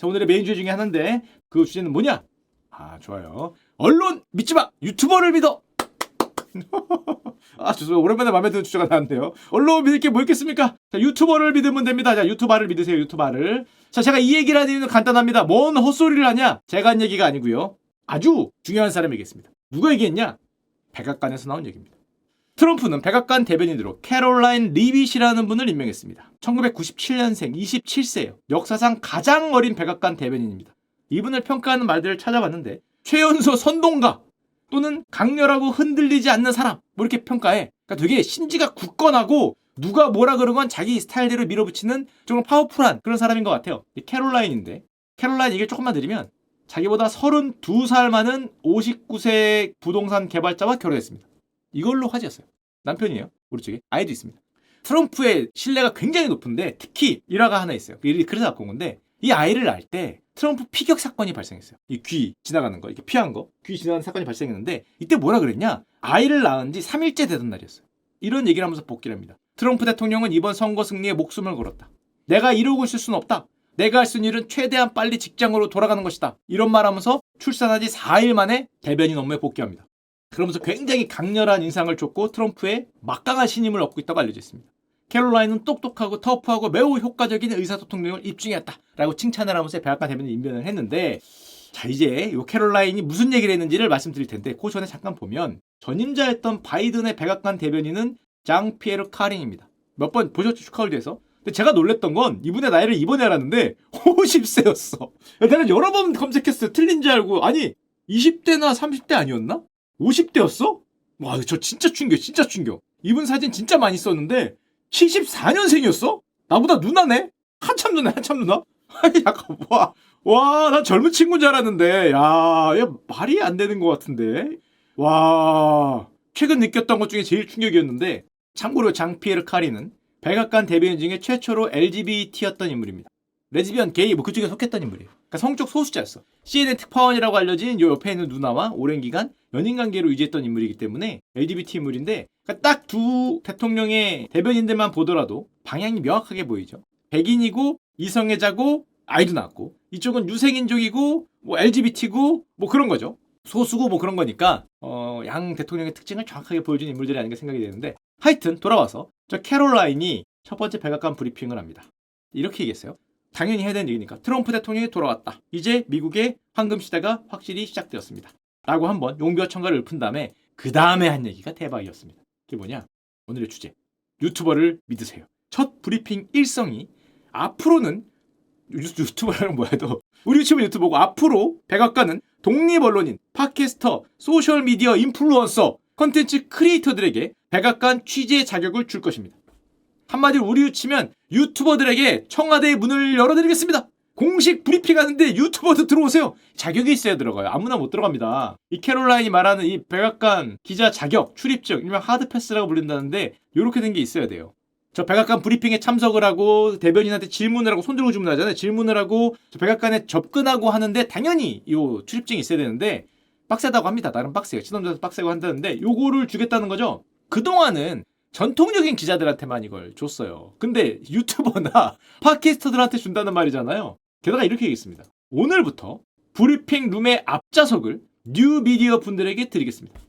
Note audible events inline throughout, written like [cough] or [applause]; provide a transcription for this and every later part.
자, 오늘의 메인 주제 중에 하나인데 그 주제는 뭐냐? 아, 좋아요. 언론 믿지 마. 유튜버를 믿어. [laughs] 아, 죄송해요. 오랜만에 마음에 드는 주제가 나왔는데요. 언론 믿을 게 뭐 있겠습니까? 자, 유튜버를 믿으면 됩니다. 자, 유튜버를 믿으세요. 유튜버를. 자, 제가 이 얘기를 하는 이유는 간단합니다. 뭔 헛소리를 하냐? 제가 한 얘기가 아니고요. 아주 중요한 사람이겠습니다. 누가 얘기했냐? 백악관에서 나온 얘기입니다. 트럼프는 백악관 대변인으로 캐롤라인 리빗이라는 분을 임명했습니다. 1997년생 27세예요. 역사상 가장 어린 백악관 대변인입니다. 이분을 평가하는 말들을 찾아봤는데 최연소 선동가 또는 강렬하고 흔들리지 않는 사람 뭐 이렇게 평가해. 그러니까 되게 심지가 굳건하고 누가 뭐라 그런 건 자기 스타일대로 밀어붙이는 정말 파워풀한 그런 사람인 것 같아요. 이 캐롤라인인데 캐롤라인 얘기를 조금만 드리면 자기보다 32살 많은 59세 부동산 개발자와 결혼했습니다. 이걸로 화제였어요. 남편이에요. 오른쪽에 아이도 있습니다. 트럼프의 신뢰가 굉장히 높은데 특히 일화가 하나 있어요. 이- 그래서 갖고 온 건데 이 아이를 낳을 때 트럼프 피격 사건이 발생했어요. 이 귀 지나가는 거, 이렇게 피한 거, 귀 지나가는 사건이 발생했는데 이때 뭐라 그랬냐? 아이를 낳은 지 3일째 되던 날이었어요. 이런 얘기를 하면서 복귀를 합니다. 트럼프 대통령은 이번 선거 승리에 목숨을 걸었다. 내가 이러고 있을 수는 없다. 내가 할 수 있는 일은 최대한 빨리 직장으로 돌아가는 것이다. 이런 말 하면서 출산한 지 4일 만에 대변인 업무에 복귀합니다. 그러면서 굉장히 강렬한 인상을 줬고 트럼프의 막강한 신임을 얻고 있다고 알려져 있습니다. 캐롤라인은 똑똑하고 터프하고 매우 효과적인 의사소통 능력을 입증했다라고 칭찬을 하면서 백악관 대변인 임명을 했는데 자 이제 이 캐롤라인이 무슨 얘기를 했는지를 말씀드릴 텐데 그 전에 잠깐 보면 전임자였던 바이든의 백악관 대변인은 장 피에르 카린입니다. 몇 번 보셨죠 슈카울드에서? 근데 제가 놀랬던 건 이분의 나이를 이번에 알았는데 50세였어. 내가 여러 번 검색했어요. 틀린 줄 알고 아니 20대나 30대 아니었나? 50대였어? 와, 저 진짜 충격, 진짜 충격. 이분 사진 진짜 많이 썼는데 74년생이었어? 나보다 누나네? 한참 누나, 한참 누나? [laughs] 아니, 약간 와, 와, 난 젊은 친구인 줄 알았는데, 야, 얘 말이 안 되는 것 같은데. 와, 최근 느꼈던 것 중에 제일 충격이었는데, 참고로 장피에르 카리는 백악관 대변인 중에 최초로 LGBT였던 인물입니다. 레즈비언, 게이 뭐 그쪽에 속했던 인물이에요. 그러니까 성적 소수자였어. CNN 특파원이라고 알려진 요 옆에 있는 누나와 오랜 기간 연인 관계로 유지했던 인물이기 때문에 LGBT 인물인데 그러니까 딱 두 대통령의 대변인들만 보더라도 방향이 명확하게 보이죠. 백인이고 이성애자고 아이도 낳고 이쪽은 유생인종이고 뭐 LGBT고 뭐 그런 거죠. 소수고 뭐 그런 거니까 어, 양 대통령의 특징을 정확하게 보여준 인물들이 아닌가 생각이 되는데 하여튼 돌아와서 저 캐롤라인이 첫 번째 백악관 브리핑을 합니다. 이렇게 얘기했어요. 당연히 해야 되는 얘기니까 트럼프 대통령이 돌아왔다. 이제 미국의 황금 시대가 확실히 시작되었습니다. 라고 한번 용비와 청가를 읊은 다음에 그 다음에 한 얘기가 대박이었습니다. 그게 뭐냐? 오늘의 주제. 유튜버를 믿으세요. 첫 브리핑 일성이 앞으로는 유- 유튜버라는 뭐야 도 우리 유튜브 유튜버고 앞으로 백악관은 독립 언론인, 팟캐스터, 소셜 미디어 인플루언서, 컨텐츠 크리에이터들에게 백악관 취재 자격을 줄 것입니다. 한마디로 우리로 치면 유튜버들에게 청와대의 문을 열어드리겠습니다. 공식 브리핑 하는데 유튜버도 들어오세요. 자격이 있어야 들어가요. 아무나 못 들어갑니다. 이 캐롤라인이 말하는 이 백악관 기자 자격, 출입증, 일명 하드패스라고 불린다는데 이렇게 된 게 있어야 돼요. 저 백악관 브리핑에 참석을 하고 대변인한테 질문을 하고 손들고 주문하잖아요. 질문을 하고 저 백악관에 접근하고 하는데 당연히 이 출입증이 있어야 되는데 빡세다고 합니다. 나름 빡세요. 친원자도 빡세고 한다는데 요거를 주겠다는 거죠. 그동안은 전통적인 기자들한테만 이걸 줬어요. 근데 유튜버나 [laughs] 팟캐스터들한테 준다는 말이잖아요. 게다가 이렇게 얘기했습니다. 오늘부터 브리핑 룸의 앞좌석을 뉴 미디어 분들에게 드리겠습니다.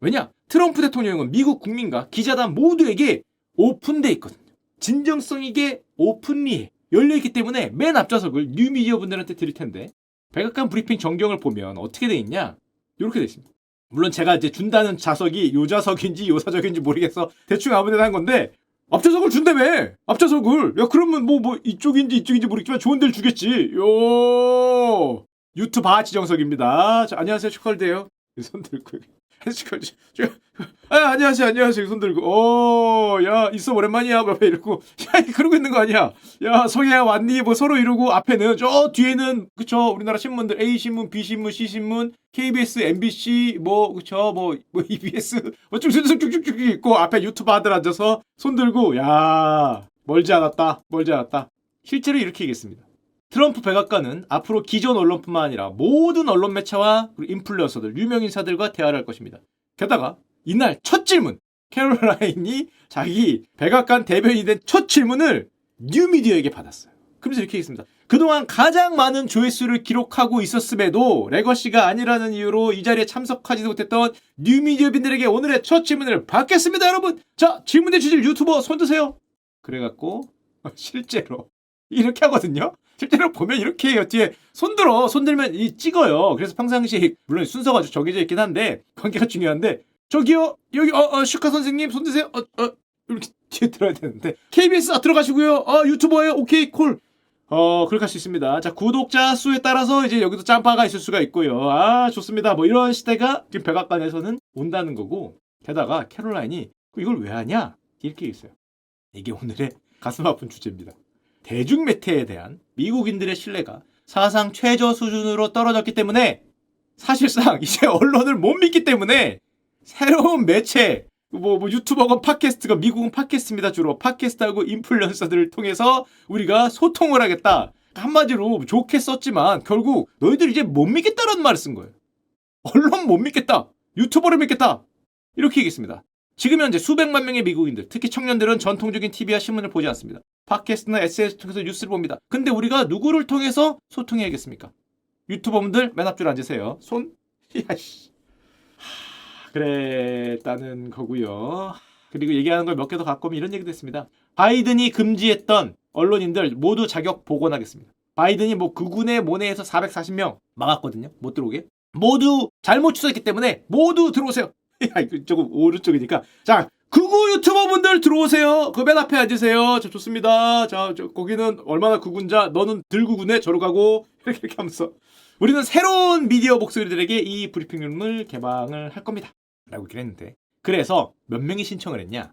왜냐? 트럼프 대통령은 미국 국민과 기자단 모두에게 오픈돼 있거든요. 진정성 있게 오픈리에 열려 있기 때문에 맨 앞좌석을 뉴 미디어 분들한테 드릴 텐데 백악관 브리핑 전경을 보면 어떻게 돼 있냐? 이렇게 돼 있습니다. 물론 제가 이제 준다는 좌석이 요 좌석인지 요 좌석인지 모르겠어. 대충 아무데나 한 건데 앞좌석을 준다며! 앞좌석을! 야 그러면 뭐 뭐 이쪽인지 이쪽인지 모르겠지만 좋은 데를 주겠지. 요 유튜브 지정석입니다. 자, 안녕하세요. 슈컬드예요. [laughs] 손 들고 슈컬드 아 안녕하세요. 안녕하세요. 손 들고. 어야 있어. 오랜만이야. 옆에 이러고. 야 그러고 있는 거 아니야? 야 성혜야 왔니? 뭐 서로 이러고 앞에는 저 뒤에는 그쵸? 우리나라 신문들. A 신문 B 신문 C 신문 KBS MBC 뭐 그쵸? 뭐, 뭐 EBS 뭐 쭉쭉쭉쭉쭉 있고 앞에 유튜브 아들 앉아서 손 들고. 야 멀지 않았다. 멀지 않았다. 실제로 이렇게 얘기했습니다. 트럼프 백악관은 앞으로 기존 언론뿐만 아니라 모든 언론 매체와 인플루언서들, 유명 인사들과 대화를 할 것입니다. 게다가 이날 첫 질문 캐롤라인이 자기 백악관 대변인이 된 첫 질문을 뉴미디어에게 받았어요. 그러면서 이렇게 얘기했습니다. 그동안 가장 많은 조회수를 기록하고 있었음에도 레거시가 아니라는 이유로 이 자리에 참석하지도 못했던 뉴미디어빈들에게 오늘의 첫 질문을 받겠습니다, 여러분. 자, 질문해 주실 유튜버 손 드세요. 그래갖고 실제로 이렇게 하거든요. 실제로 보면 이렇게 해요. 뒤에 손들어. 손들면 이 찍어요. 그래서 평상시 물론 순서가 좀 정해져 있긴 한데 관계가 중요한데 저기요 여기 어, 어 슈카 선생님 손 드세요. 어, 어 이렇게 [laughs] 뒤에 들어야 되는데 KBS 아, 들어가시고요. 어 유튜버예요. 오케이 콜. 어 그렇게 할 수 있습니다. 자 구독자 수에 따라서 이제 여기도 짬바가 있을 수가 있고요. 아 좋습니다. 뭐 이런 시대가 지금 백악관에서는 온다는 거고 게다가 캐롤라인이 이걸 왜 하냐 이렇게 있어요. 이게 오늘의 가슴 아픈 주제입니다. 대중 매체에 대한 미국인들의 신뢰가 사상 최저 수준으로 떨어졌기 때문에 사실상 [laughs] 이제 언론을 못 믿기 때문에 새로운 매체 뭐, 뭐 유튜버건 팟캐스트건 미국은 팟캐스트입니다. 주로 팟캐스트하고 인플루언서들을 통해서 우리가 소통을 하겠다. 한마디로 좋게 썼지만 결국 너희들 이제 못 믿겠다라는 말을 쓴 거예요. 언론 못 믿겠다. 유튜버를 믿겠다. 이렇게 얘기했습니다 지금 현재 수백만 명의 미국인들, 특히 청년들은 전통적인 TV와 신문을 보지 않습니다. 팟캐스트나 SNS 통해서 뉴스를 봅니다. 근데 우리가 누구를 통해서 소통해야겠습니까? 유튜버분들 맨 앞줄 앉으세요. 손? [laughs] 야씨. 그랬다는 거고요. 그리고 얘기하는 걸 몇 개 더 갖고 오면 이런 얘기도 했습니다. 바이든이 금지했던 언론인들 모두 자격 복원하겠습니다. 바이든이 뭐 그군의 모내에서 440명 막았거든요. 못 들어오게. 모두 잘못 추적했기 때문에 모두 들어오세요. [laughs] 야, 이거 조금 오른쪽이니까. 자, 극우 유튜버 분들 들어오세요. 그 맨 앞에 앉으세요. 자, 좋습니다. 자, 저, 거기는 얼마나 극우인자, 너는 들극우네, 저로 가고. [laughs] 이렇게, 이렇게 하면서. 우리는 새로운 미디어 목소리들에게 이 브리핑룸을 개방을 할 겁니다. 라고 얘기를 했는데. 그래서 몇 명이 신청을 했냐?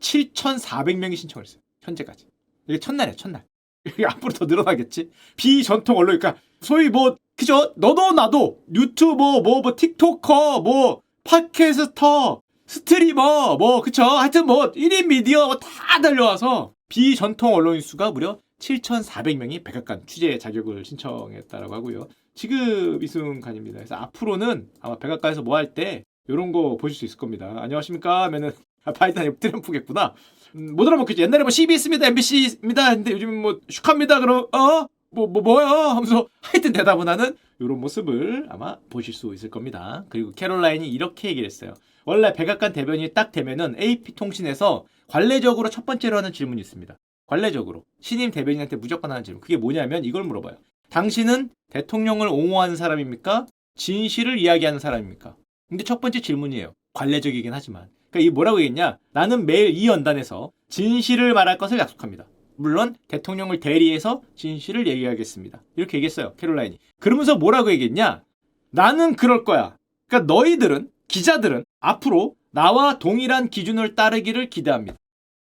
7,400명이 신청을 했어요. 현재까지. 이게 첫날이에요, 첫날. [laughs] 이게 앞으로 더 늘어나겠지? 비전통 언론, 그러니까 소위 뭐, 그죠? 너도 나도 유튜버, 뭐, 뭐, 틱토커, 뭐, 팟캐스터, 스트리머, 뭐, 그쵸? 하여튼 뭐, 1인 미디어 다 달려와서 비전통 언론인 수가 무려 7,400명이 백악관 취재 자격을 신청했다라고 하고요. 지금 이 순간입니다. 그래서 앞으로는 아마 백악관에서 뭐 할 때 이런 거 보실 수 있을 겁니다. 안녕하십니까? 하면은 아, 바이든 트럼프겠구나. 음, 못 알아먹겠지. 옛날에 뭐 CBS입니다, MBC입니다. 근데 요즘 뭐 슈카입니다. 그럼 어? 뭐, 뭐, 뭐야? 하면서 하여튼 대답은 하는 이런 모습을 아마 보실 수 있을 겁니다. 그리고 캐롤라인이 이렇게 얘기를 했어요. 원래 백악관 대변인이 딱 되면은 AP통신에서 관례적으로 첫 번째로 하는 질문이 있습니다. 관례적으로. 신임 대변인한테 무조건 하는 질문. 그게 뭐냐면 이걸 물어봐요. 당신은 대통령을 옹호하는 사람입니까? 진실을 이야기하는 사람입니까? 근데 첫 번째 질문이에요. 관례적이긴 하지만. 그러니까 이 뭐라고 얘기했냐? 나는 매일 이 연단에서 진실을 말할 것을 약속합니다. 물론 대통령을 대리해서 진실을 얘기하겠습니다. 이렇게 얘기했어요. 캐롤라인이. 그러면서 뭐라고 얘기했냐? 나는 그럴 거야. 그러니까 너희들은 기자들은 앞으로 나와 동일한 기준을 따르기를 기대합니다.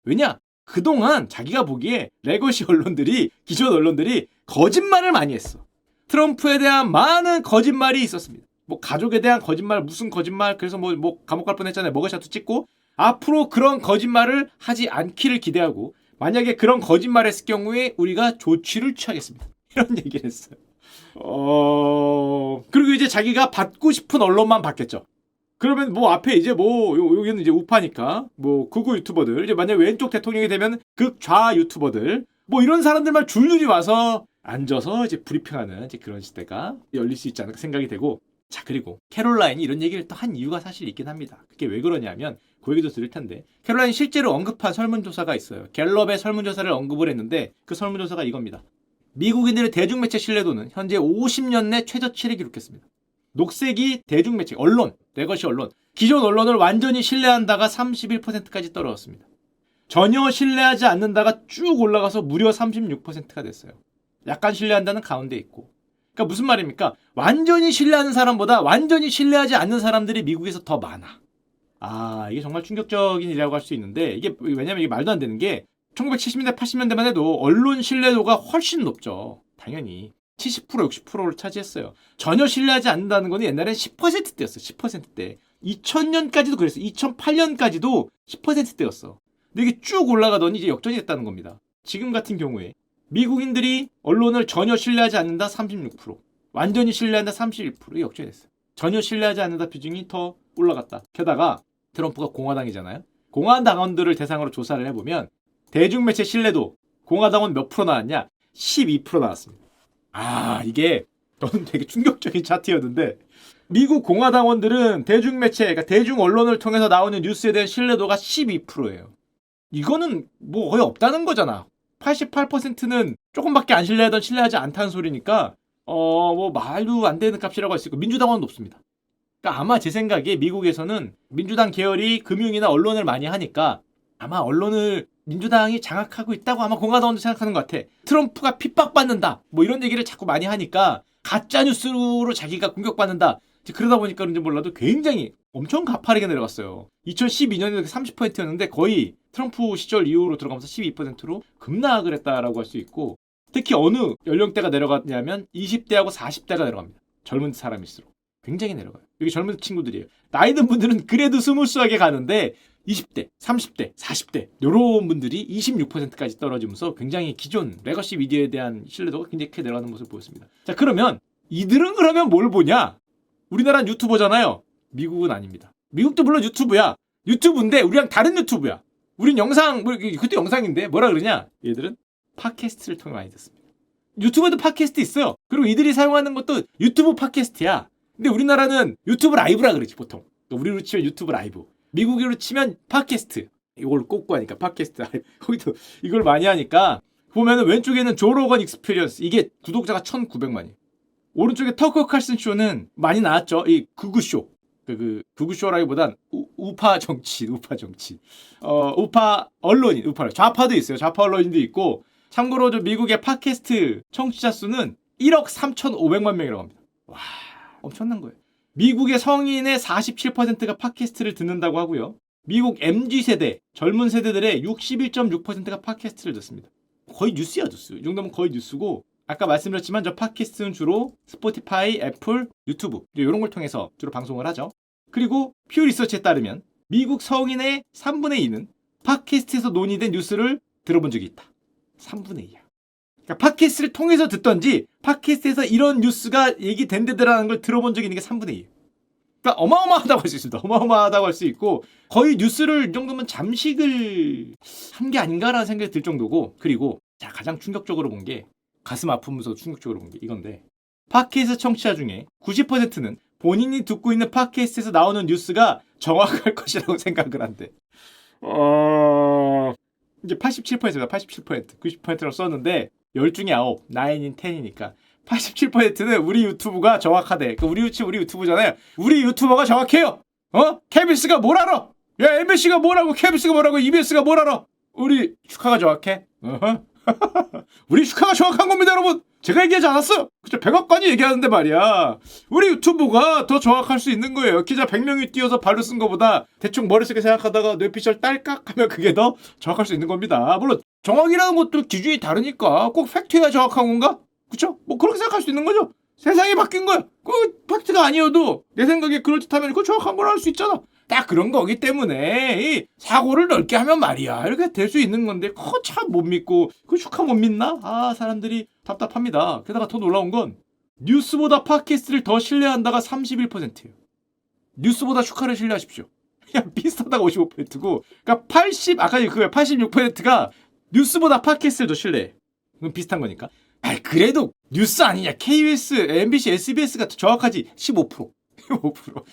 왜냐? 그동안 자기가 보기에 레거시 언론들이 기존 언론들이 거짓말을 많이 했어. 트럼프에 대한 많은 거짓말이 있었습니다. 뭐 가족에 대한 거짓말 무슨 거짓말 그래서 뭐, 뭐 감옥 갈 뻔했잖아요. 머그샷도 찍고 앞으로 그런 거짓말을 하지 않기를 기대하고 만약에 그런 거짓말 했을 경우에 우리가 조치를 취하겠습니다. [laughs] 이런 얘기를 했어요. 어, 그리고 이제 자기가 받고 싶은 언론만 받겠죠. 그러면 뭐 앞에 이제 뭐 요- 여기는 이제 우파니까 뭐 극우 유튜버들 이제 만약 왼쪽 대통령이 되면 극좌 유튜버들 뭐 이런 사람들만 줄줄이 와서 앉아서 이제 브리핑하는 이제 그런 시대가 열릴 수 있지 않을까 생각이 되고 자 그리고 캐롤라인이 이런 얘기를 또 한 이유가 사실 있긴 합니다. 그게 왜 그러냐면 그 얘기도 드릴 텐데 캐롤라인이 실제로 언급한 설문조사가 있어요. 갤럽의 설문조사를 언급을 했는데 그 설문조사가 이겁니다. 미국인들의 대중매체 신뢰도는 현재 50년 내 최저치를 기록했습니다. 녹색이 대중매체, 언론, 레거시 언론. 기존 언론을 완전히 신뢰한다가 31%까지 떨어졌습니다. 전혀 신뢰하지 않는다가 쭉 올라가서 무려 36%가 됐어요. 약간 신뢰한다는 가운데 있고. 그러니까 무슨 말입니까? 완전히 신뢰하는 사람보다 완전히 신뢰하지 않는 사람들이 미국에서 더 많아. 아, 이게 정말 충격적인 일이라고 할 수 있는데, 이게, 왜냐면 이게 말도 안 되는 게, 1970년대, 80년대만 해도 언론 신뢰도가 훨씬 높죠. 당연히. 70%, 60%를 차지했어요. 전혀 신뢰하지 않는다는 거는 옛날엔 10%대였어요. 10%대. 2000년까지도 그랬어요. 2008년까지도 10%대였어. 근데 이게 쭉 올라가더니 이제 역전이 됐다는 겁니다. 지금 같은 경우에 미국인들이 언론을 전혀 신뢰하지 않는다 36%, 완전히 신뢰한다 31% 역전이 됐어요. 전혀 신뢰하지 않는다 비중이 더 올라갔다. 게다가 트럼프가 공화당이잖아요. 공화당원들을 대상으로 조사를 해보면 대중매체 신뢰도 공화당원 몇 프로 나왔냐? 12% 나왔습니다. 아, 이게 저는 되게 충격적인 차트였는데 미국 공화당원들은 대중매체, 그러니까 대중 언론을 통해서 나오는 뉴스에 대한 신뢰도가 12%예요. 이거는 뭐 거의 없다는 거잖아. 88%는 조금밖에 안 신뢰하던 신뢰하지 않다는 소리니까 어 뭐 말도 안 되는 값이라고 할 수 있고 민주당은 높습니다. 그러니까 아마 제 생각에 미국에서는 민주당 계열이 금융이나 언론을 많이 하니까 아마 언론을 민주당이 장악하고 있다고 아마 공화당원도 생각하는 것 같아. 트럼프가 핍박받는다. 뭐 이런 얘기를 자꾸 많이 하니까 가짜 뉴스로 자기가 공격받는다. 그러다 보니까 그런지 몰라도 굉장히 엄청 가파르게 내려갔어요. 2012년에는 30%였는데 거의 트럼프 시절 이후로 들어가면서 12%로 급락을 했다라고 할 수 있고 특히 어느 연령대가 내려갔냐면 20대하고 40대가 내려갑니다. 젊은 사람일수록 굉장히 내려가요. 여기 젊은 친구들이에요. 나이 든 분들은 그래도 스무스하게 가는데 20대, 30대, 40대 이런 분들이 26%까지 떨어지면서 굉장히 기존 레거시 미디어에 대한 신뢰도가 굉장히 크게 내려가는 모습을 보였습니다. 자 그러면 이들은 그러면 뭘 보냐? 우리나라는 유튜버잖아요. 미국은 아닙니다. 미국도 물론 유튜브야. 유튜브인데 우리랑 다른 유튜브야. 우린 영상, 뭐, 그것도 영상인데 뭐라 그러냐? 얘들은 팟캐스트를 통해 많이 듣습니다. 유튜브에도 팟캐스트 있어요. 그리고 이들이 사용하는 것도 유튜브 팟캐스트야. 근데 우리나라는 유튜브 라이브라 그러지 보통. 우리로 치면 유튜브 라이브. 미국으로 치면 팟캐스트. 이걸 꼽고 하니까 팟캐스트. [laughs] 거기도 이걸 많이 하니까 보면은 왼쪽에는 조로건 익스피리언스. 이게 구독자가 1,900만이. 오른쪽에 터커 칼슨 쇼는 많이 나왔죠. 이 구구쇼. 그, 그 구구쇼라기보단 우, 우파 정치, [laughs] 우파 정치. 어, 우파 언론인, 우파 좌파도 있어요. 좌파 언론인도 있고. 참고로 저 미국의 팟캐스트 청취자 수는 1억 3,500만 명이라고 합니다. 와, 엄청난 거예요. 미국의 성인의 47%가 팟캐스트를 듣는다고 하고요. 미국 MG 세대, 젊은 세대들의 61.6%가 팟캐스트를 듣습니다. 거의 뉴스야, 뉴스. 이 정도면 거의 뉴스고 아까 말씀드렸지만 저 팟캐스트는 주로 스포티파이, 애플, 유튜브 이런 걸 통해서 주로 방송을 하죠. 그리고 퓨 리서치에 따르면 미국 성인의 3분의 2는 팟캐스트에서 논의된 뉴스를 들어본 적이 있다. 3분의 2야. 그러니까 팟캐스트를 통해서 듣던지 팟캐스트에서 이런 뉴스가 얘기된대더라는 걸 들어본 적이 있는 게 3분의 2. 그러니까 어마어마하다고 할 수 있습니다. 어마어마하다고 할 수 있고 거의 뉴스를 이 정도면 잠식을 한 게 아닌가라는 생각이 들 정도고 그리고 자 가장 충격적으로 본 게 가슴 아프면서 충격적으로 본 게 이건데 팟캐스트 청취자 중에 90%는 본인이 듣고 있는 팟캐스트에서 나오는 뉴스가 정확할 [laughs] 것이라고 생각을 한대. 어... 이제 87%다. 87%. 90%라고 썼는데 10 중에 9, 9인 10이니까 87%는 우리 유튜브가 정확하대. 그 우리 유튜브 우리 유튜브잖아요. 우리 유튜버가 정확해요. 어? KBS가 뭘 알아? 야, MBC가 뭐라고? KBS가 뭐라고? EBS가 뭘 알아? 우리 슈카가 정확해. 어허. [laughs] 우리 슈카가 정확한 겁니다, 여러분. 제가 얘기하지 않았어요. 그죠? 백악관이 얘기하는데 말이야. 우리 유튜브가 더 정확할 수 있는 거예요. 기자 100명이 뛰어서 발로 쓴 거보다 대충 머릿속에 생각하다가 뇌피셜 딸깍 하면 그게 더 정확할 수 있는 겁니다. 물론 정확이라는 것도 기준이 다르니까 꼭 팩트여야 정확한 건가? 그쵸? 뭐 그렇게 생각할 수 있는 거죠. 세상이 바뀐 거야. 그 팩트가 아니어도 내 생각에 그럴듯하면 그거 정확한 걸 할 수 있잖아. 딱 그런 거기 때문에 이 사고를 넓게 하면 말이야 이렇게 될 수 있는 건데 그거 참 못 믿고 그 슈카 못 믿나? 아 사람들이 답답합니다. 게다가 더 놀라운 건 뉴스보다 팟캐스트를 더 신뢰한다가 31%예요. 뉴스보다 슈카를 신뢰하십시오. [laughs] 그냥 비슷하다가 55%고 그러니까 80 아까 그 86%가 뉴스보다 팟캐스트를 더 신뢰해. 그건 비슷한 거니까. 아 그래도 뉴스 아니냐? KBS, MBC, SBS가 더 정확하지 15%. 15%.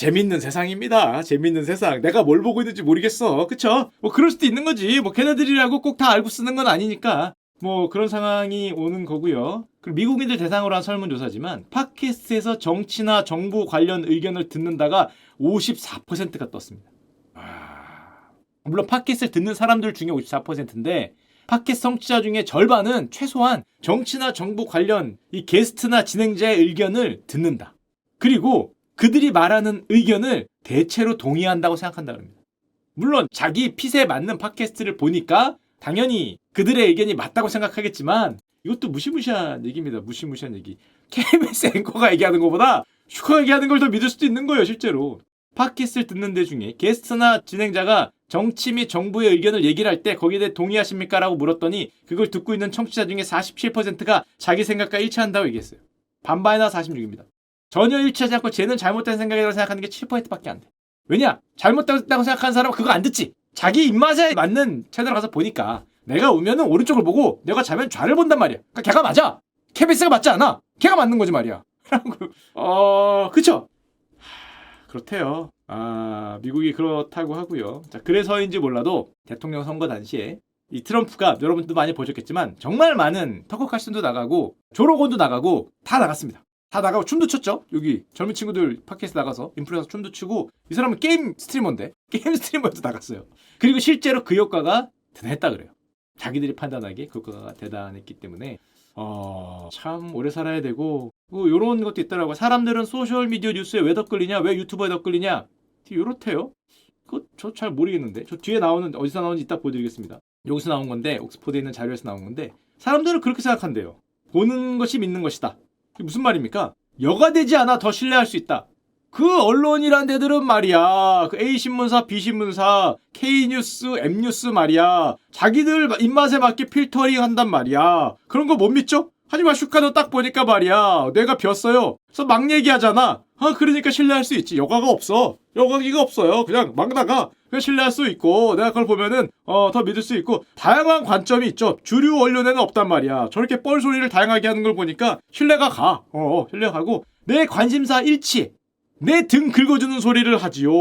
재밌는 세상입니다. 재밌는 세상. 내가 뭘 보고 있는지 모르겠어. 그쵸? 뭐 그럴 수도 있는 거지. 뭐 걔네들이라고 꼭 다 알고 쓰는 건 아니니까. 뭐 그런 상황이 오는 거고요. 그리고 미국인들 대상으로 한 설문조사지만 팟캐스트에서 정치나 정부 관련 의견을 듣는다가 54%가 떴습니다. 아... 물론 팟캐스트를 듣는 사람들 중에 54%인데 팟캐스트 성취자 중에 절반은 최소한 정치나 정부 관련 이 게스트나 진행자의 의견을 듣는다. 그리고 그들이 말하는 의견을 대체로 동의한다고 생각한다 그럽니다. 물론 자기 핏에 맞는 팟캐스트를 보니까 당연히 그들의 의견이 맞다고 생각하겠지만 이것도 무시무시한 얘기입니다. 무시무시한 얘기. KBS 앵커가 얘기하는 것보다 슈커가 얘기하는 걸 더 믿을 수도 있는 거예요, 실제로. 팟캐스트를 듣는 데 중에 게스트나 진행자가 정치 및 정부의 의견을 얘기를 할 때 거기에 대해 동의하십니까? 라고 물었더니 그걸 듣고 있는 청취자 중에 47%가 자기 생각과 일치한다고 얘기했어요. 반반이나 46입니다. 전혀 일치하지 않고 쟤는 잘못된 생각이라고 생각하는 게 7%밖에 안 돼. 왜냐? 잘못됐다고 생각하는 사람은 그거 안 듣지. 자기 입맛에 맞는 채널 가서 보니까 내가 우면은 오른쪽을 보고 내가 자면 좌를 본단 말이야. 그러니까 걔가 맞아. 케비스가 맞지 않아. 걔가 맞는 거지 말이야. [laughs] 라고 어 그쵸? 하, 그렇대요. 아 미국이 그렇다고 하고요. 자 그래서인지 몰라도 대통령 선거 당시에 이 트럼프가 여러분도 많이 보셨겠지만 정말 많은 터커 칼슨도 나가고 조로건도 나가고 다 나갔습니다. 다 나가고 춤도 췄죠. 여기 젊은 친구들 팟캐스트 나가서 인플루언서 춤도 추고 이 사람은 게임 스트리머인데 [laughs] 게임 스트리머에도 나갔어요. 그리고 실제로 그 효과가 대단했다 그래요. 자기들이 판단하기에 그 효과가 대단했기 때문에 어, 참 오래 살아야 되고 뭐 이런 것도 있더라고요. 사람들은 소셜 미디어 뉴스에 왜 더 끌리냐, 왜 유튜버에 더 끌리냐, 이렇대요. 그거 저 잘 모르겠는데 저 뒤에 나오는 어디서 나오는지 이따 보여드리겠습니다. 여기서 나온 건데 옥스퍼드에 있는 자료에서 나온 건데 사람들은 그렇게 생각한대요. 보는 것이 믿는 것이다. 무슨 말입니까? 여가 되지 않아 더 신뢰할 수 있다. 그 언론이란 데들은 말이야. 그 A신문사, B신문사, K뉴스, M뉴스 말이야. 자기들 입맛에 맞게 필터링 한단 말이야. 그런 거 못 믿죠? 하지만 슈카도 딱 보니까 말이야. 내가 ቢ었어요. 그래서 막 얘기하잖아. 아, 그러니까 신뢰할 수 있지. 여가가 없어. 여가기가 없어요. 그냥 막 나가. 그냥 신뢰할 수 있고, 내가 그걸 보면은, 어, 더 믿을 수 있고, 다양한 관점이 있죠. 주류 언론에는 없단 말이야. 저렇게 뻘 소리를 다양하게 하는 걸 보니까 신뢰가 가. 어, 신뢰가 가고, 내 관심사 일치. 내 등 긁어주는 소리를 하지요.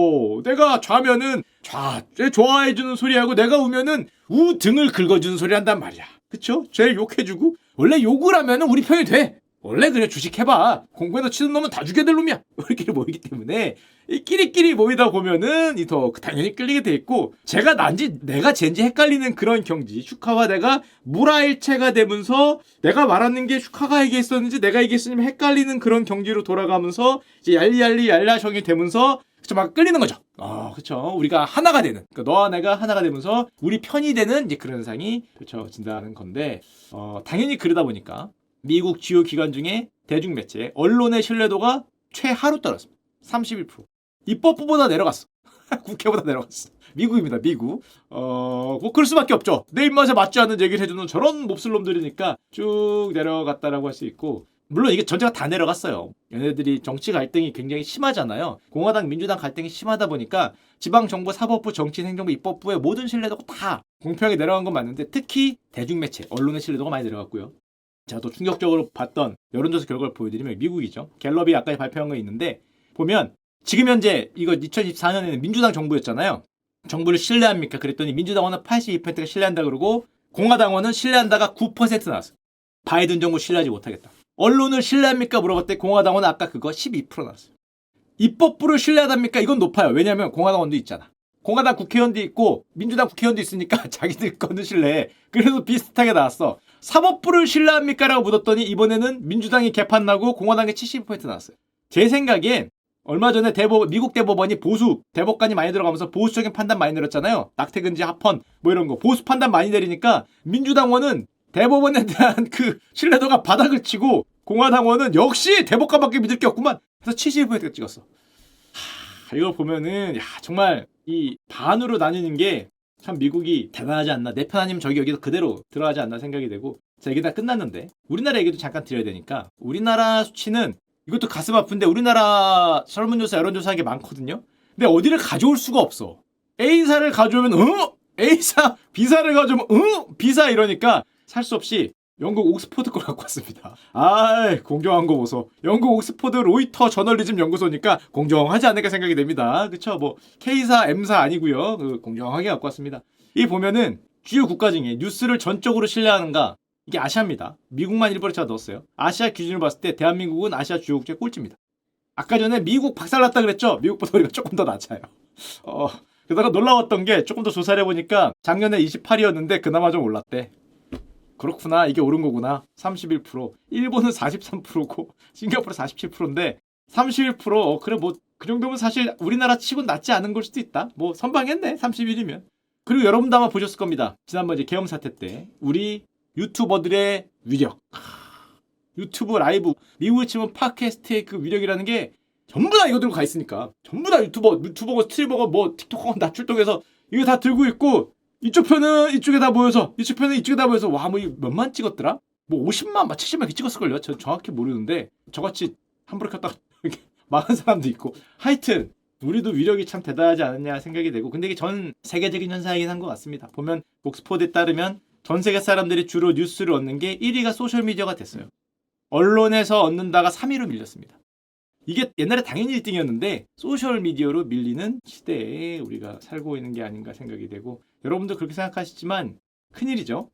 내가 좌면은 좌, 쟤 좋아해주는 소리하고 내가 우면은 우 등을 긁어주는 소리 한단 말이야. 그쵸? 쟤 욕해주고 원래 하면은 우리 편이 돼. 원래 그래 주식해봐. 공부에서 치는 놈은 다 죽여야 될 놈이야. [laughs] 우리끼리 모이기 때문에 이 끼리끼리 모이다 보면은 이 더 당연히 끌리게 돼 있고 제가 난지 내가 젠지 헷갈리는 그런 경지 슈카와 내가 물화일체가 되면서 내가 말하는 게 슈카가 얘기했었는지 내가 얘기했으면 헷갈리는 그런 경지로 돌아가면서 이제 얄리얄리 얄라형이 되면서 막 끌리는 거죠. 어, 그쵸. 우리가 하나가 되는, 그러니까 너와 내가 하나가 되면서 우리 편이 되는 이제 그런 현상이 그쵸 진다는 건데, 어, 당연히 그러다 보니까 미국 주요 기관 중에 대중 매체 언론의 신뢰도가 최하로 떨어졌습니다. 31%. 입법부보다 내려갔어. [laughs] 국회보다 내려갔어. 미국입니다, 미국. 어, 뭐 그럴 수밖에 없죠. 내 입맛에 맞지 않는 얘기를 해주는 저런 몹쓸놈들이니까 쭉 내려갔다라고 할 수 있고, 물론 이게 전체가 다 내려갔어요. 얘네들이 정치 갈등이 굉장히 심하잖아요. 공화당, 민주당 갈등이 심하다 보니까 지방정부, 사법부, 정치행정부, 입법부의 모든 신뢰도가 다 공평하게 내려간 건 맞는데 특히 대중매체, 언론의 신뢰도가 많이 내려갔고요. 제가 또 충격적으로 봤던 여론조사 결과를 보여드리면 미국이죠. 갤럽이 아까 발표한 거 있는데 보면 지금 현재 이거 2024년에는 민주당 정부였잖아요. 정부를 신뢰합니까? 그랬더니 민주당원은 82%가 신뢰한다 그러고 공화당원은 신뢰한다가 9% 나왔어요. 바이든 정부 신뢰하지 못하겠다. 언론을 신뢰합니까? 물어봤더니 공화당원은 아까 그거 12% 나왔어요. 입법부를 신뢰하답니까? 이건 높아요. 왜냐하면 공화당원도 있잖아. 공화당 국회의원도 있고 민주당 국회의원도 있으니까 [laughs] 자기들 거는 신뢰해. 그래서 비슷하게 나왔어. 사법부를 신뢰합니까? 라고 묻었더니 이번에는 민주당이 개판 나고 공화당이 70% 나왔어요. 제 생각엔 얼마 전에 대법 미국 대법원이 보수 대법관이 많이 들어가면서 보수적인 판단 많이 내렸잖아요. 낙태근지 합헌 뭐 이런 거 보수 판단 많이 내리니까 민주당원은 대법원에 대한 그 신뢰도가 바닥을 치고 공화당원은 역시 대법관밖에 믿을 게 없구만. 해서 70%가 찍었어. 하, 이걸 보면은 야 정말 이 반으로 나뉘는 게 참 미국이 대단하지 않나. 내 편 아니면 저기 여기서 그대로 들어가지 않나 생각이 되고. 자, 이게 다 끝났는데 우리나라 얘기도 잠깐 드려야 되니까 우리나라 수치는 이것도 가슴 아픈데 우리나라 설문조사 여론조사한 게 많거든요. 근데 어디를 가져올 수가 없어. A사를 가져오면 어? A사 B사를 가져오면 어? B사 이러니까 살 수 없이 영국 옥스퍼드 걸 갖고 왔습니다. 아, 공정한 거 보소. 영국 옥스퍼드 로이터 저널리즘 연구소니까 공정하지 않을까 생각이 됩니다. 그쵸? 뭐 K사, M사 아니고요. 그 공정하게 갖고 왔습니다. 이 보면은 주요 국가 중에 뉴스를 전적으로 신뢰하는가? 이게 아시아입니다. 미국만 일부러 제가 넣었어요. 아시아 기준으로 봤을 때 대한민국은 아시아 주요 국제 꼴찌입니다. 아까 전에 미국 박살났다 그랬죠? 미국보다 우리가 조금 더 낮아요. 어, 게다가 놀라웠던 게 조금 더 조사를 해보니까 작년에 28이었는데 그나마 좀 올랐대. 그렇구나. 이게 오른 거구나. 31%. 일본은 43%고 [laughs] 싱가포르 47%인데 31% 어, 그래 뭐 그 정도면 사실 우리나라 치곤 낫지 않은 걸 수도 있다. 뭐 선방했네. 31이면. 그리고 여러분도 아마 보셨을 겁니다. 지난번 이제 계엄 사태 때 우리 유튜버들의 위력. 하, 유튜브 라이브 미국에 치면 팟캐스트의 그 위력이라는 게 전부 다 이거 들고 가 있으니까 전부 다 유튜버 유튜버고 스트리머고 뭐 틱톡하고 다 출동해서 이거 다 들고 있고 이쪽 편은 이쪽에 다 모여서 이쪽 편은 이쪽에 다 모여서 와뭐 몇만 찍었더라? 뭐 50만, 막 70만 이렇게 찍었을걸요? 저 정확히 모르는데 저같이 함부로 켰다가 이렇게 [laughs] 망한 사람도 있고 하여튼 우리도 위력이 참 대단하지 않느냐 생각이 되고 근데 이게 전 세계적인 현상이긴 한 것 같습니다. 보면 옥스포드에 따르면 전 세계 사람들이 주로 뉴스를 얻는 게 1위가 소셜미디어가 됐어요. 언론에서 얻는다가 3위로 밀렸습니다. 이게 옛날에 당연히 1등이었는데 소셜미디어로 밀리는 시대에 우리가 살고 있는 게 아닌가 생각이 되고 여러분도 그렇게 생각하시지만 큰일이죠.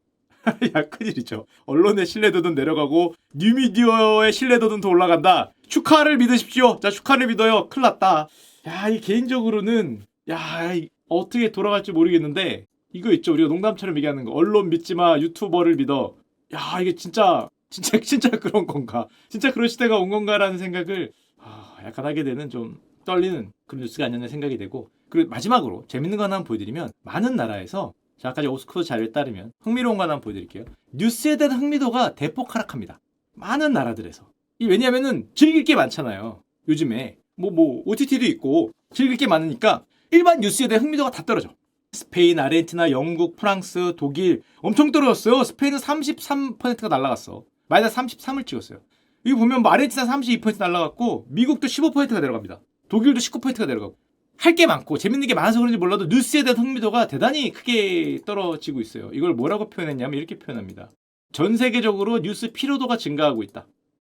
[laughs] 야 큰일이죠. 언론의 신뢰도는 내려가고 뉴미디어의 신뢰도는 더 올라간다. 축하를 믿으십시오. 자 축하를 믿어요. 큰일 났다. 야, 이 개인적으로는 야, 이 어떻게 돌아갈지 모르겠는데 이거 있죠. 우리가 농담처럼 얘기하는 거. 언론 믿지 마. 유튜버를 믿어. 야, 이게 진짜 진짜 [laughs] 진짜 그런 건가? 진짜 그런 시대가 온 건가라는 생각을 아, 약간 하게 되는 좀 떨리는 그런 뉴스가 아니었나 생각이 되고 그리고 마지막으로 재밌는 거 하나 보여드리면 많은 나라에서 자, 아까 오스쿠드 자료에 따르면 흥미로운 거 하나 보여드릴게요. 뉴스에 대한 흥미도가 대폭 하락합니다. 많은 나라들에서. 이 왜냐하면은 즐길 게 많잖아요. 요즘에 뭐뭐 OTT도 있고 즐길 게 많으니까 일반 뉴스에 대한 흥미도가 다 떨어져. 스페인, 아르헨티나, 영국, 프랑스, 독일 엄청 떨어졌어요. 스페인은 33%가 날라갔어. 마이너스 33을 찍었어요. 여기 보면 뭐 아르헨티나 32% 날라갔고 미국도 15%가 내려갑니다. 독일도 19%가 내려가고 할 게 많고 재밌는 게 많아서 그런지 몰라도 뉴스에 대한 흥미도가 대단히 크게 떨어지고 있어요. 이걸 뭐라고 표현했냐면 이렇게 표현합니다. 전 세계적으로 뉴스 피로도가 증가하고 있다.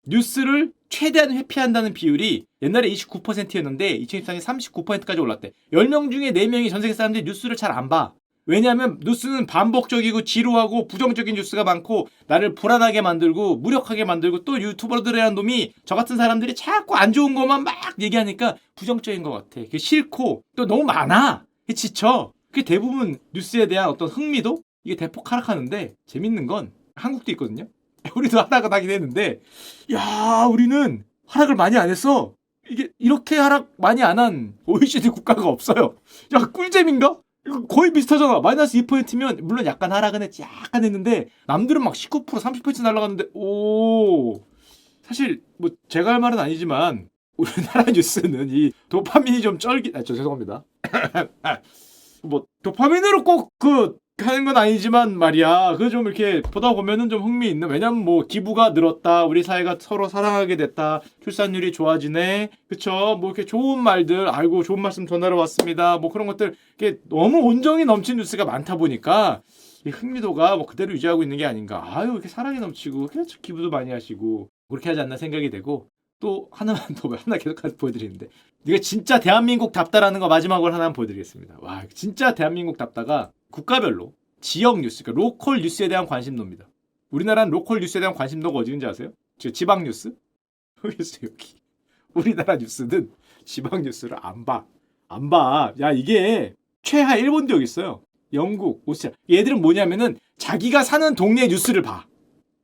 뉴스를 최대한 회피한다는 비율이 옛날에 29%였는데 2024년에 39%까지 올랐대. 10명 중에 4명이 전 세계 사람들이 뉴스를 잘 안 봐. 왜냐하면 뉴스는 반복적이고 지루하고 부정적인 뉴스가 많고 나를 불안하게 만들고 무력하게 만들고 또 유튜버들이라는 놈이 저 같은 사람들이 자꾸 안 좋은 것만 막 얘기하니까 부정적인 것 같아. 그게 싫고 또 너무 많아. 그게 지쳐. 그게 대부분 뉴스에 대한 어떤 흥미도 이게 대폭 하락하는데 재밌는 건 한국도 있거든요. [laughs] 우리도 하락은 하긴 했는데 야 우리는 하락을 많이 안 했어. 이게 이렇게 하락 많이 안 한 OECD 국가가 없어요. 야 꿀잼인가? 거의 비슷하잖아. 마이너스 2%면 물론 약간 하락은 했지. 약간 했는데 남들은 막 19% 30% 날라갔는데 오 사실 뭐 제가 할 말은 아니지만 우리나라 [laughs] 뉴스는 이 도파민이 좀 쩔기 아, 저 죄송합니다. [laughs] 뭐 도파민으로 꼭 그 하는 건 아니지만 말이야. 그 좀 이렇게 보다 보면은 좀 흥미 있는. 왜냐면 뭐 기부가 늘었다. 우리 사회가 서로 사랑하게 됐다. 출산율이 좋아지네. 그쵸? 뭐 이렇게 좋은 말들. 아이고 좋은 말씀 전하러 왔습니다. 뭐 그런 것들 이게 너무 온정이 넘친 뉴스가 많다 보니까 이 흥미도가 뭐 그대로 유지하고 있는 게 아닌가. 아유 이렇게 사랑이 넘치고 그렇죠 기부도 많이 하시고 그렇게 하지 않나 생각이 되고 또 하나만 더 하나 계속 보여드리는데 이거 진짜 대한민국 답다라는 거 마지막으로 하나 보여드리겠습니다. 와 진짜 대한민국 답다가 국가별로 지역 뉴스, 그러니까 로컬 뉴스에 대한 관심도입니다. 우리나라는 로컬 뉴스에 대한 관심도가 어디인지 아세요? 저 지방 뉴스? [laughs] 여기 있어요 여기. 우리나라 뉴스는 지방 뉴스를 안 봐. 안 봐. 야 이게 최하 일본도 여기 있어요. 영국, 오스트리아. 얘들은 뭐냐면은 자기가 사는 동네 뉴스를 봐.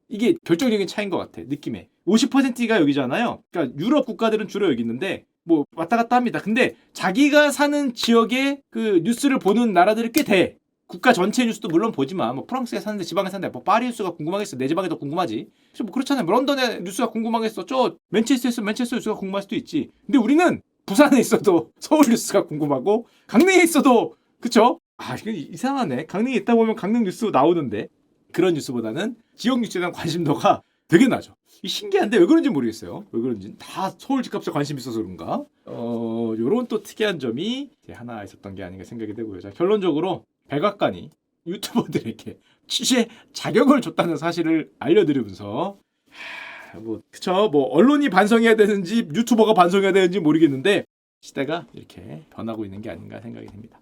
이게 결정적인 차이인 것 같아 느낌에 50%가 여기잖아요 그러니까 유럽 국가들은 주로 여기 있는데 뭐 왔다 갔다 합니다 근데 자기가 사는 지역에 그 뉴스를 보는 나라들이 꽤 돼 국가 전체 뉴스도 물론 보지만 뭐 프랑스에 사는데 지방에 사는데 뭐 파리 뉴스가 궁금하겠어 내 지방이 더 궁금하지 뭐 그렇잖아요 뭐 런던의 뉴스가 궁금하겠어 저 맨체스터에서 맨체스터 뉴스가 궁금할 수도 있지 근데 우리는 부산에 있어도 [laughs] 서울 뉴스가 궁금하고 강릉에 있어도 그쵸 아 이거 이상하네 강릉에 있다 보면 강릉 뉴스 나오는데 그런 뉴스보다는 지역 뉴스에 대한 관심도가 되게. 이 신기한데 왜 그런지 모르겠어요. 왜 그런지 다 서울 집값에 관심 이 있어서 그런가? 어, 요런 또 특이한 점이 하나 있었던 게 아닌가 생각이 되고요. 자, 결론적으로 백악관이 유튜버들에게 취재 자격을 줬다는 사실을 알려드리면서 하, 뭐 그쵸 뭐 언론이 반성해야 되는지 유튜버가 반성해야 되는지 모르겠는데 시대가 이렇게 변하고 있는 게 아닌가 생각이 됩니다.